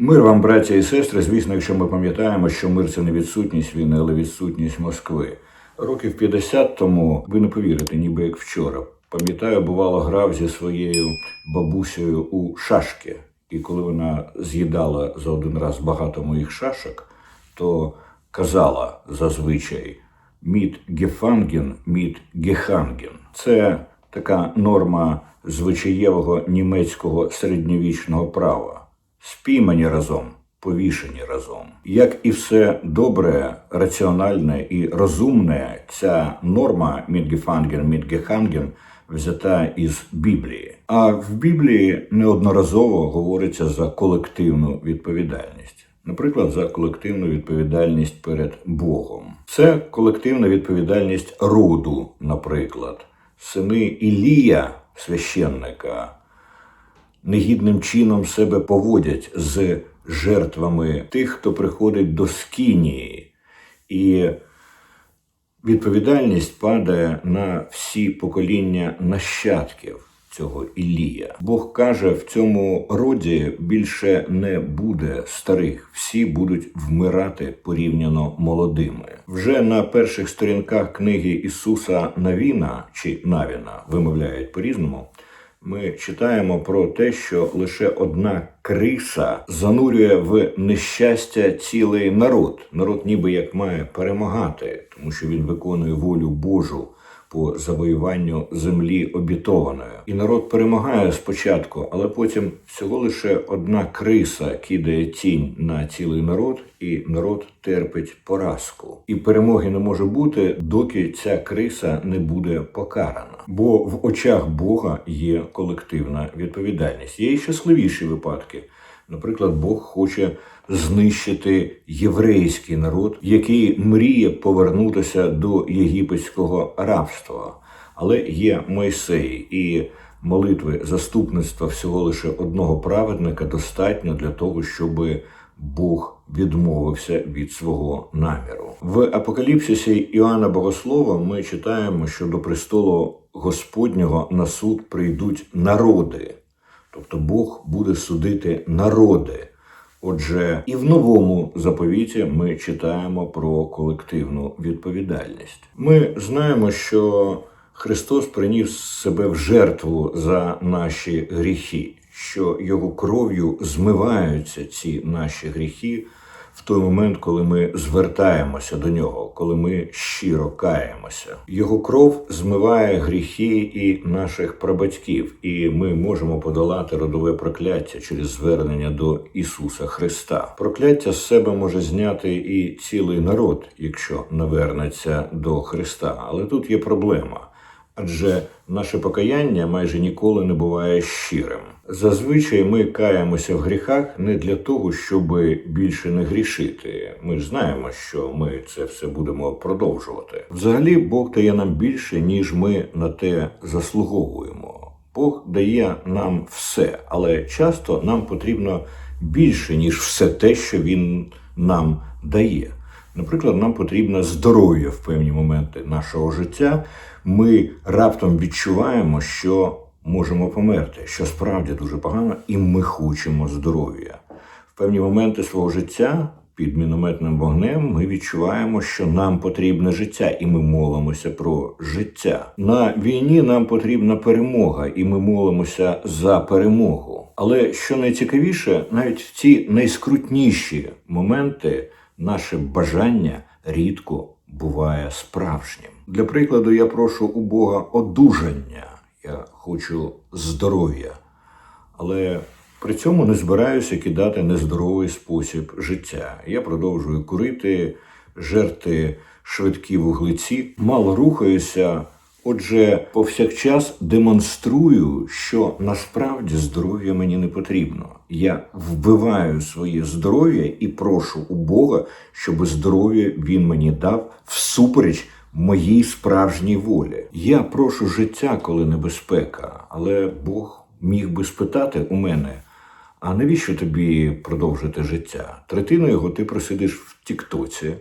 Мир вам, браття і сестри. Звісно, якщо ми пам'ятаємо, що мир це не відсутність війни, але відсутність Москви. Років 50 тому, ви не повірите, ніби як вчора. Пам'ятаю, бувало, грав зі своєю бабусею у шашки. І коли вона з'їдала за один раз багато моїх шашок, то казала зазвичай міт гефанген, міт геханген. Це така норма звичаєвого німецького середньовічного права. Спіймані разом, повішені разом. Як і все добре, раціональне і розумне, ця норма мідгефанген, мідгеханген взята із Біблії. А в Біблії неодноразово говориться за колективну відповідальність. Наприклад, за колективну відповідальність перед Богом. Це колективна відповідальність роду, наприклад, сини Ілія, священника, негідним чином себе поводять з жертвами тих, хто приходить до скінії. І відповідальність падає на всі покоління нащадків цього Ілія. Бог каже, в цьому роді більше не буде старих, всі будуть вмирати порівняно молодими. Вже на перших сторінках книги Ісуса Навіна чи Навіна вимовляють по-різному. Ми читаємо про те, що лише одна криса занурює в нещастя цілий народ. Народ, ніби як має перемагати, тому що він виконує волю Божу по завоюванню землі обітованої. І народ перемагає спочатку, але потім всього лише одна криса кидає тінь на цілий народ, і народ терпить поразку. І перемоги не може бути, доки ця криса не буде покарана. Бо в очах Бога є колективна відповідальність. Є і щасливіші випадки. Наприклад, Бог хоче знищити єврейський народ, який мріє повернутися до єгипетського рабства. Але є Мойсей і молитви заступництва всього лише одного праведника достатньо для того, щоб Бог відмовився від свого наміру. В апокаліпсисі Іоанна Богослова ми читаємо, що до престолу Господнього на суд прийдуть народи. Тобто Бог буде судити народи. Отже, і в новому заповіті ми читаємо про колективну відповідальність. Ми знаємо, що Христос приніс себе в жертву за наші гріхи, що Його кров'ю змиваються ці наші гріхи в той момент, коли ми звертаємося до нього, коли ми щиро каємося. Його кров змиває гріхи і наших прабатьків, і ми можемо подолати родове прокляття через звернення до Ісуса Христа. Прокляття з себе може зняти і цілий народ, якщо навернеться до Христа. Але тут є проблема. Адже наше покаяння майже ніколи не буває щирим. Зазвичай ми каємося в гріхах не для того, щоб більше не грішити. Ми ж знаємо, що ми це все будемо продовжувати. Взагалі, Бог дає нам більше, ніж ми на те заслуговуємо. Бог дає нам все, але часто нам потрібно більше, ніж все те, що Він нам дає. Наприклад, нам потрібно здоров'я в певні моменти нашого життя. Ми раптом відчуваємо, що можемо померти, що справді дуже погано, і ми хочемо здоров'я. В певні моменти свого життя під мінометним вогнем ми відчуваємо, що нам потрібне життя, і ми молимося про життя. На війні нам потрібна перемога, і ми молимося за перемогу. Але що найцікавіше, навіть в ці найскрутніші моменти наше бажання рідко буває справжнім. Для прикладу, я прошу у Бога одужання, я хочу здоров'я, але при цьому не збираюся кидати нездоровий спосіб життя. Я продовжую курити, жерти швидкі вуглеці, мало рухаюся. Отже, повсякчас демонструю, що насправді здоров'я мені не потрібно. Я вбиваю своє здоров'я і прошу у Бога, щоб здоров'я він мені дав всупереч моїй справжній волі. Я прошу життя, коли небезпека, але Бог міг би спитати у мене. А навіщо тобі продовжити життя? Третину його ти просидиш в Тіктоці,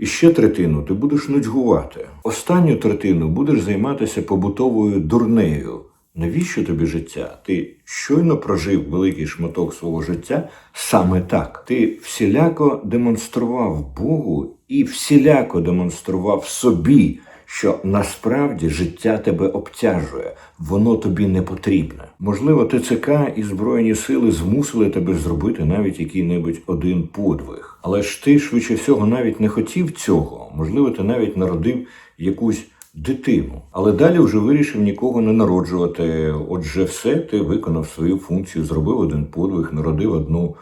і ще третину ти будеш нудьгувати. Останню третину будеш займатися побутовою дурнею, Навіщо тобі життя? Ти щойно прожив великий шматок свого життя саме так. Ти всіляко демонстрував Богу і всіляко демонстрував собі, що насправді життя тебе обтяжує, воно тобі не потрібне. Можливо, ТЦК і Збройні сили змусили тебе зробити навіть який-небудь один подвиг. Але ж ти швидше всього навіть не хотів цього. Можливо, ти навіть народив якусь дитину. Але далі вже вирішив нікого не народжувати. Отже, все, ти виконав свою функцію, зробив один подвиг, народив одну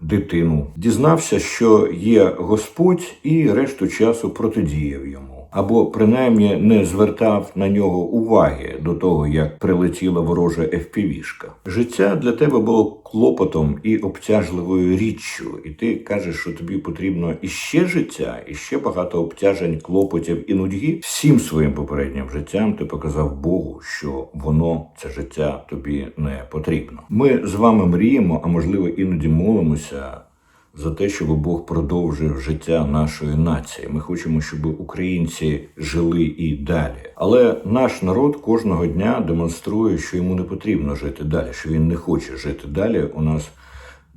дитину. Дізнався, що є Господь, і решту часу протидіяв йому. Або принаймні не звертав на нього уваги до того, як прилетіла ворожа FPV-шка. Життя для тебе було клопотом і обтяжливою річчю, і ти кажеш, що тобі потрібно іще життя, і ще багато обтяжень, клопотів і нудьги. Всім своїм попереднім життям ти показав Богу, що воно це життя тобі не потрібно. Ми з вами мріємо, а можливо іноді молимося за те, щоб Бог продовжив життя нашої нації. Ми хочемо, щоб українці жили і далі. Але наш народ кожного дня демонструє, що йому не потрібно жити далі, що він не хоче жити далі. У нас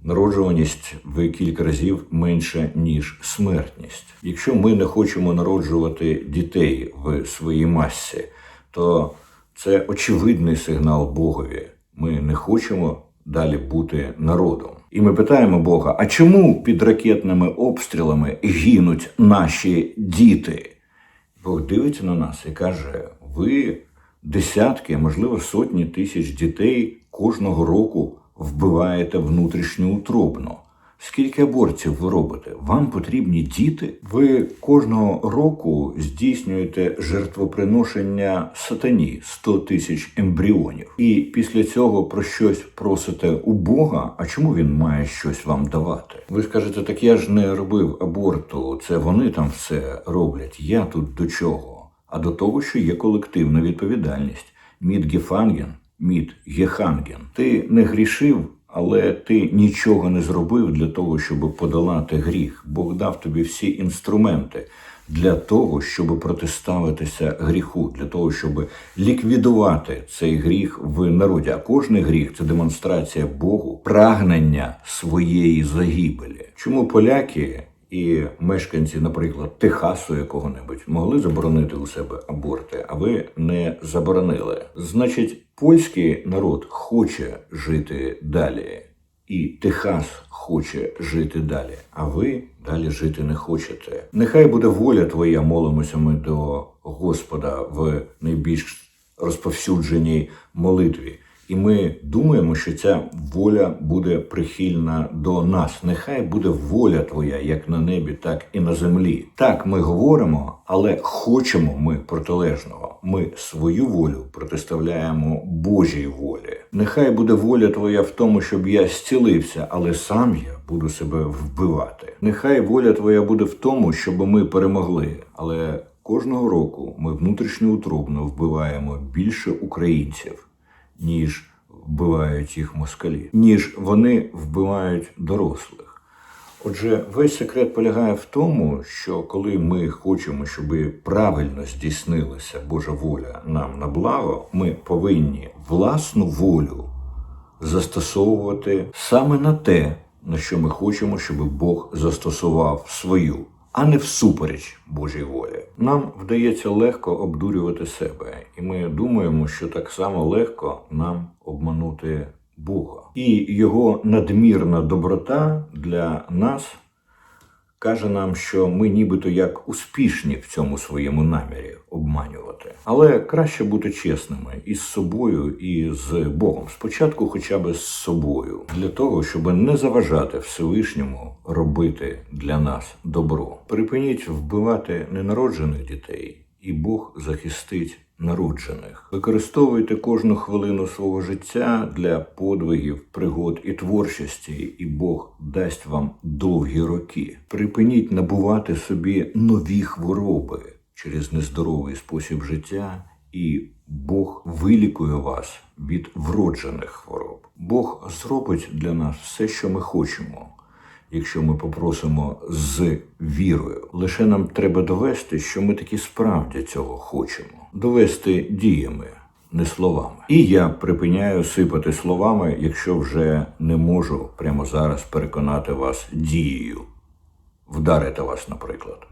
народжуваність в кілька разів менша ніж смертність. Якщо ми не хочемо народжувати дітей в своїй масі, то це очевидний сигнал Богові. Ми не хочемо далі бути народом. І ми питаємо Бога: а чому під ракетними обстрілами гинуть наші діти? Бог дивиться на нас і каже: ви десятки, можливо, сотні тисяч дітей кожного року вбиваєте внутрішньоутробно. Скільки абортів ви робите? Вам потрібні діти? Ви кожного року здійснюєте жертвоприношення сатані 100 тисяч ембріонів. І після цього про щось просите у Бога. А чому він має щось вам давати? Ви скажете, так я ж не робив аборту, це вони там все роблять. Я тут до чого? А до того, що є колективна відповідальність. Мід Гефанген, мід Геханген. Ти не грішив. Але ти нічого не зробив для того, щоб подолати гріх. Бог дав тобі всі інструменти для того, щоб протиставитися гріху, для того, щоб ліквідувати цей гріх в народі. А кожний гріх це демонстрація Богу прагнення своєї загибелі. Чому поляки? І мешканці, наприклад, Техасу якого-небудь могли заборонити у себе аборти, а ви не заборонили. Значить, польський народ хоче жити далі, і Техас хоче жити далі, а ви далі жити не хочете. Нехай буде воля твоя, молимося ми до Господа в найбільш розповсюдженій молитві. І ми думаємо, що ця воля буде прихильна до нас. Нехай буде воля твоя, як на небі, так і на землі. Так ми говоримо, але хочемо ми протилежного. Ми свою волю протиставляємо Божій волі. Нехай буде воля твоя в тому, щоб я зцілився, але сам я буду себе вбивати. Нехай воля твоя буде в тому, щоб ми перемогли, але кожного року ми внутрішньоутробно вбиваємо більше українців ніж вбивають їх москалі, ніж вони вбивають дорослих. Отже, весь секрет полягає в тому, що коли ми хочемо, щоб правильно здійснилася Божа воля нам на благо, ми повинні власну волю застосовувати саме на те, на що ми хочемо, щоб Бог застосував свою а не всупереч Божій волі. Нам вдається легко обдурювати себе, і ми думаємо, що так само легко нам обманути Бога. І його надмірна доброта для нас каже нам, що ми нібито як успішні в цьому своєму намірі обманювати. Але краще бути чесними із собою і з Богом. Спочатку, хоча б з собою, для того, щоб не заважати Всевишньому робити для нас добро. Припиніть вбивати ненароджених дітей, і Бог захистить народжених. Використовуйте кожну хвилину свого життя для подвигів, пригод і творчості, і Бог дасть вам довгі роки. Припиніть набувати собі нові хвороби через нездоровий спосіб життя, і Бог вилікує вас від вроджених хвороб. Бог зробить для нас все, що ми хочемо якщо ми попросимо з вірою. Лише нам треба довести, що ми таки справді цього хочемо. Довести діями. не словами. І я припиняю сипати словами, якщо вже не можу прямо зараз переконати вас дією, вдарити вас, наприклад.